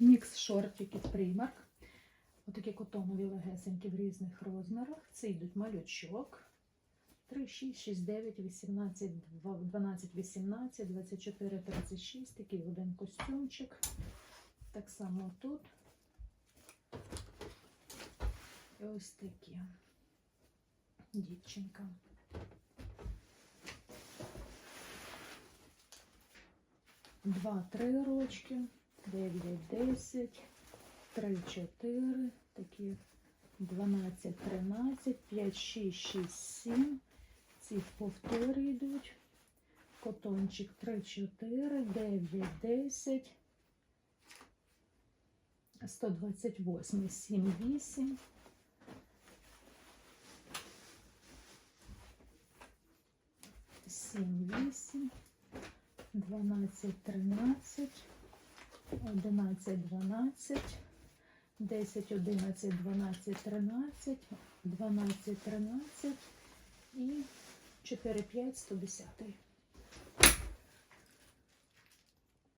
Мікс шортики Primark. Отакі котонові легесенькі в різних розмірах. Це йдуть малючок. 3, 6, 6, 9, 18, 12, 18, 24, 36. Такий один костюмчик. Так само тут. І ось такі. Дівчинка. Два-три рочки, 9-10, 3-4, такі 12-13, 5-6-6-7. Ці повтори йдуть. Котончик 3-4, 9-10, 128, 7-8. Сім, вісім, дванадцять, тринадцять, одинадцять, дванадцять, десять, одинадцять, дванадцять, тринадцять, дванадцять, тринадцять і чотири, п'ять, сто десятий.